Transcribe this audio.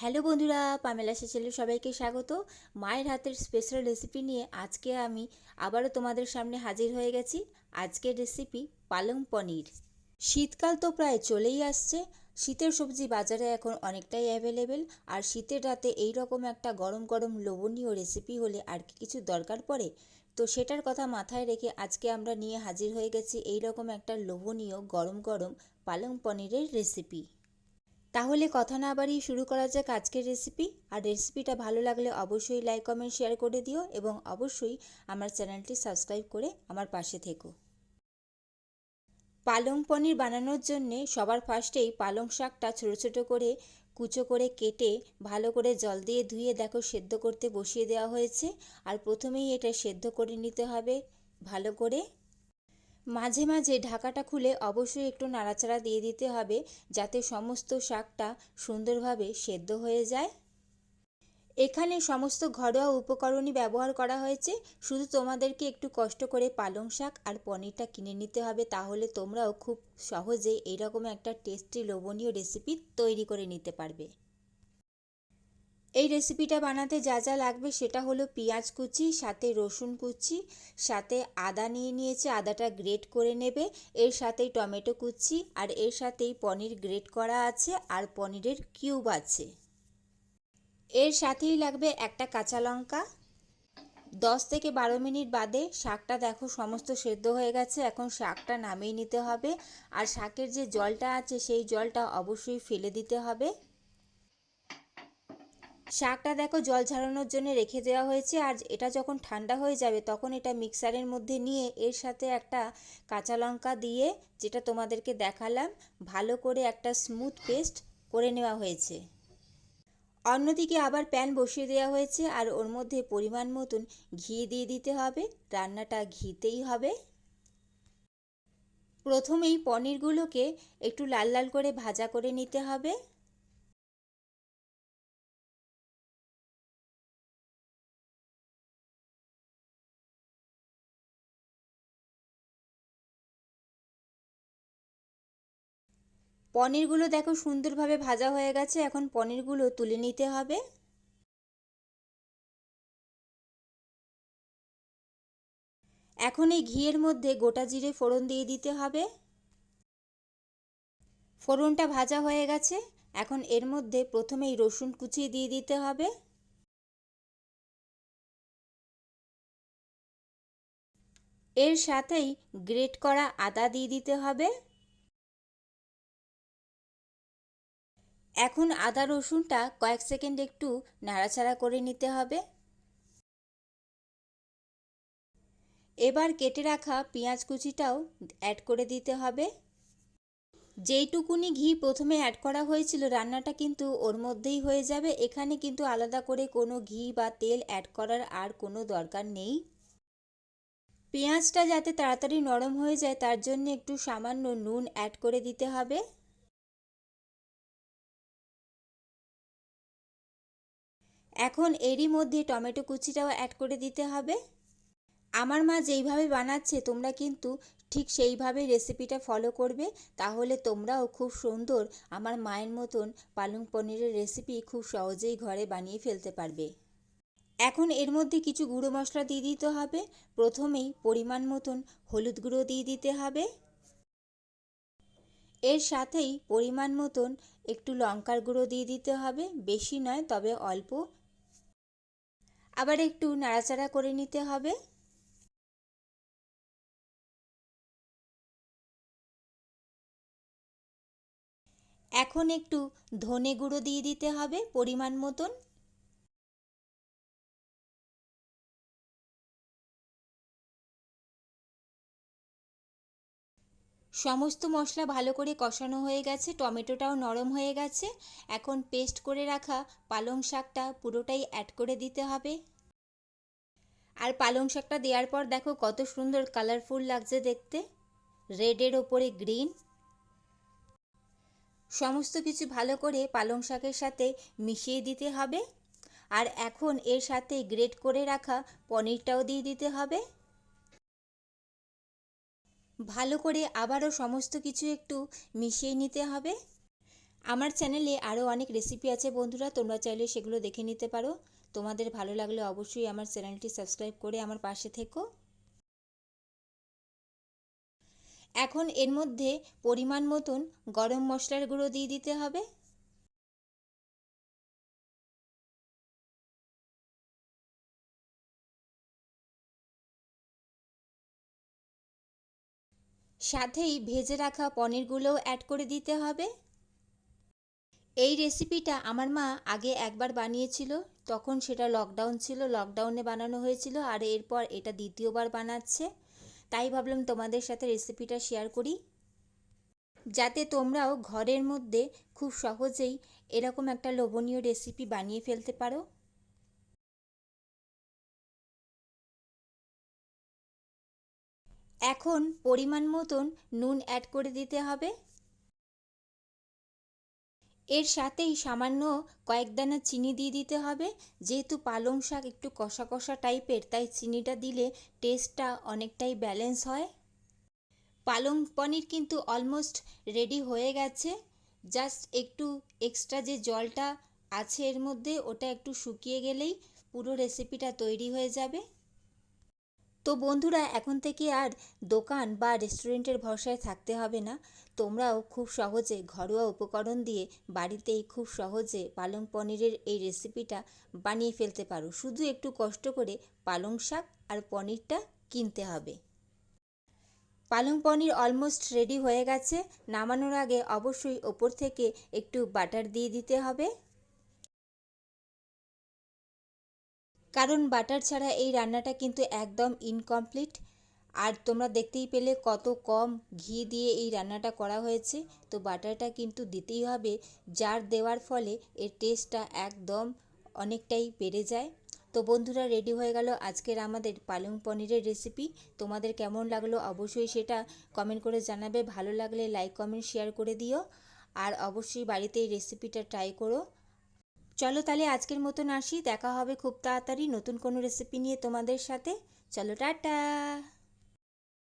Hello বন্ধুরা, Pamela সেচেলে সবাইকে স্বাগত। মায়ের হাতের স্পেশাল রেসিপি নিয়ে আজকে আমি আবারও তোমাদের সামনে হাজির হয়ে গেছি। আজকের রেসিপি পালং পনির। শীতকাল তো প্রায় চলেই আসছে। শীতের সবজি বাজারে এখন অনেকটাই অ্যাভেলেবেল আর শীতের রাতে এই রকম একটা গরম গরম লোভনীয় রেসিপি হলে আর কি কিছু দরকার পড়ে? তো সেটার কথা মাথায় রেখে আজকে আমরা নিয়ে হাজির হয়ে গেছি এই রকম একটা লোভনীয় গরম গরম পালং পনিরের রেসিপি তাহলে কথা না বাড়িয়ে শুরু করা যাক আজকের রেসিপি আর রেসিপিটা ভালো লাগলে অবশ্যই লাইক কমেন্ট শেয়ার করে দিও এবং অবশ্যই আমার চ্যানেলটি সাবস্ক্রাইব করে আমার পাশে থেকো। পালং পনির বানানোর জন্যে সবার ফার্স্টেই পালং শাকটা ছোটো ছোটো করে কুচো করে কেটে ভালো করে জল দিয়ে ধুয়ে দেখো সেদ্ধ করতে বসিয়ে দেওয়া হয়েছে। আর প্রথমেই এটা সেদ্ধ করে নিতে হবে ভালো করে। মাঝে মাঝে ঢাকাটা খুলে অবশ্যই একটু নাড়াচাড়া দিয়ে দিতে হবে যাতে সমস্ত শাকটা সুন্দরভাবে সেদ্ধ হয়ে যায়। এখানে সমস্ত ঘরোয়া উপকরণই ব্যবহার করা হয়েছে। শুধু তোমাদেরকে একটু কষ্ট করে পালং শাক আর পনিরটা কিনে নিতে হবে, তাহলে তোমরাও খুব সহজে এইরকম একটা টেস্টি লোভনীয় রেসিপি তৈরি করে নিতে পারবে। এই রেসিপিটা বানাতে যা যা লাগবে সেটা হলো পেঁয়াজ কুচি, সাথে রসুন কুচি, সাথে আদা নিয়ে নিয়েছে, আদাটা গ্রেট করে নেবে, এর সাথেই টমেটো কুচি, আর এর সাথেই পনির গ্রেট করা আছে, আর পনিরের কিউব আছে। এর সাথেই লাগবে একটা কাঁচা লঙ্কা। দশ থেকে বারো মিনিট বাদে শাকটা দেখো সমস্ত সেদ্ধ হয়ে গেছে, এখন শাকটা নামিয়ে নিতে হবে। আর শাকের যে জলটা আছে সেই জলটা অবশ্যই ফেলে দিতে হবে। শাকটা দেখো জল ঝাড়ানোর জন্য রেখে দেওয়া হয়েছে, আর এটা যখন ঠান্ডা হয়ে যাবে তখন এটা মিক্সারের মধ্যে নিয়ে এর সাথে একটা কাঁচা লঙ্কা দিয়ে যেটা তোমাদেরকে দেখালাম, ভালো করে একটা স্মুথ পেস্ট করে নেওয়া হয়েছে। অন্যদিকে আবার প্যান বসিয়ে দেওয়া হয়েছে, আর ওর মধ্যে পরিমাণ মতন ঘি দিয়ে দিতে হবে, রান্নাটা ঘিতেই হবে। প্রথমেই পনিরগুলোকে একটু লাল লাল করে ভাজা করে নিতে হবে। পনিরগুলো দেখো সুন্দরভাবে ভাজা হয়ে গেছে, এখন পনিরগুলো তুলে নিতে হবে। এখন এই ঘিয়ের মধ্যে গোটা জিরে ফোড়ন দিয়ে দিতে হবে। ফোড়নটা ভাজা হয়ে গেছে, এখন এর মধ্যে প্রথমেই রসুন কুচিয়ে দিয়ে দিতে হবে। এর সাথেই গ্রেট করা আদা দিয়ে দিতে হবে। এখন আদা রসুনটা কয়েক সেকেন্ড একটু নাড়াচাড়া করে নিতে হবে। এবার কেটে রাখা পেঁয়াজ কুচিটাও অ্যাড করে দিতে হবে। যেইটুকুনি ঘি প্রথমে অ্যাড করা হয়েছিল রান্নাটা কিন্তু ওর মধ্যেই হয়ে যাবে। এখানে কিন্তু আলাদা করে কোনো ঘি বা তেল অ্যাড করার আর কোনো দরকার নেই। পেঁয়াজটা যাতে তাড়াতাড়ি নরম হয়ে যায় তার জন্য একটু সামান্য নুন অ্যাড করে দিতে হবে। এখন এরই মধ্যে টমেটো কুচিটাও অ্যাড করে দিতে হবে। আমার মা যেইভাবে বানাচ্ছে, তোমরা কিন্তু ঠিক সেইভাবেই রেসিপিটা ফলো করবে। তাহলে তোমরাও খুব সুন্দর আমার মায়ের মতন পালং পনিরের রেসিপি খুব সহজেই ঘরে বানিয়ে ফেলতে পারবে। এখন এর মধ্যে কিছু গুঁড়ো মশলা দিয়ে দিতে হবে। প্রথমেই পরিমাণ মতন হলুদ গুঁড়ো দিয়ে দিতে হবে। এর সাথেই পরিমাণ মতন একটু লঙ্কার গুঁড়ো দিয়ে দিতে হবে। বেশি নয়, তবে অল্প আবার একটু নাড়াচাড়া করে নিতে হবে। এখন একটু ধনে গুঁড়ো দিয়ে দিতে হবে পরিমাণ মতন। সমস্ত মশলা ভালো করে কষানো হয়ে গেছে, টমেটোটাও নরম হয়ে গেছে। এখন পেস্ট করে রাখা পালং শাকটা পুরোটাই অ্যাড করে দিতে হবে। আর পালং শাকটা দেওয়ার পর দেখো কত সুন্দর কালারফুল লাগছে দেখতে। রেডের ওপরে গ্রিন সমস্ত কিছু ভালো করে পালং শাকের সাথে মিশিয়ে দিতে হবে। আর এখন এর সাথে গ্রেট করে রাখা পনিরটাও দিয়ে দিতে হবে। ভালো করে আবারও সমস্ত কিছু একটু মিশিয়ে নিতে হবে। আমার চ্যানেলে আরও অনেক রেসিপি আছে বন্ধুরা, তোমরা চাইলে সেগুলো দেখে নিতে পারো। তোমাদের ভালো লাগলে অবশ্যই আমার চ্যানেলটি সাবস্ক্রাইব করে আমার পাশে থেকো। এখন এর মধ্যে পরিমাণ মতন গরম মশলার গুঁড়ো দিয়ে দিতে হবে। সাথেই ভেজে রাখা পনিরগুলোও অ্যাড করে দিতে হবে। এই রেসিপিটা আমার মা আগে একবার বানিয়েছিল, তখন সেটা লকডাউন ছিল লকডাউনে বানানো হয়েছিল আর এরপর এটা দ্বিতীয়বার বানাচ্ছে। তাই ভাবলাম তোমাদের সাথে রেসিপিটা শেয়ার করি। যাতে তোমরাও ঘরের মধ্যে খুব সহজেই এরকম একটা লোভনীয় রেসিপি বানিয়ে ফেলতে পারো। এখন পরিমাণ মতন নুন অ্যাড করে দিতে হবে। এর সাথেই সামান্য কয়েক দানা চিনি দিয়ে দিতে হবে। যেহেতু পালং শাক একটু কষা কষা টাইপের, তাই চিনিটা দিলে টেস্টটা অনেকটাই ব্যালেন্স হয়। পালং পনির কিন্তু অলমোস্ট রেডি হয়ে গেছে। জাস্ট একটু এক্সট্রা যে জলটা আছে এর মধ্যে ওটা একটু শুকিয়ে গেলেই পুরো রেসিপিটা তৈরি হয়ে যাবে। তো বন্ধুরা, এখন থেকে আর দোকান বা রেস্টুরেন্টের ভরসায় থাকতে হবে না। তোমরাও খুব সহজে ঘরোয়া উপকরণ দিয়ে বাড়িতেই খুব সহজে পালং পনিরের এই রেসিপিটা বানিয়ে ফেলতে পারো। শুধু একটু কষ্ট করে পালং শাক আর পনিরটা কিনতে হবে। পালং পনির অলমোস্ট রেডি হয়ে গেছে। নামানোর আগে অবশ্যই ওপর থেকে একটু বাটার দিয়ে দিতে হবে। কারণ বাটার ছাড়া এই রান্নাটা কিন্তু একদম ইনকমপ্লিট আর তোমরা দেখতেই পেলে কত কম ঘি দিয়ে এই রান্নাটা করা হয়েছে। তো বাটারটা কিন্তু দিতেই হবে, যার দেওয়ার ফলে এর টেস্টটা একদম অনেকটাই বেড়ে যায়। তো বন্ধুরা রেডি হয়ে গেল আজকের আমাদের পালং পনিরের রেসিপি তোমাদের কেমন লাগল অবশ্যই সেটা কমেন্ট করে জানাবে। ভালো লাগলে লাইক কমেন্ট শেয়ার করে দিও। আর অবশ্যই বাড়িতে এই রেসিপিটা ট্রাই করো। চলো তাহলে আজকের মতন আসি, দেখা হবে খুব তাড়াতাড়ি নতুন কোনো রেসিপি নিয়ে তোমাদের সাথে। চলো, টাটা!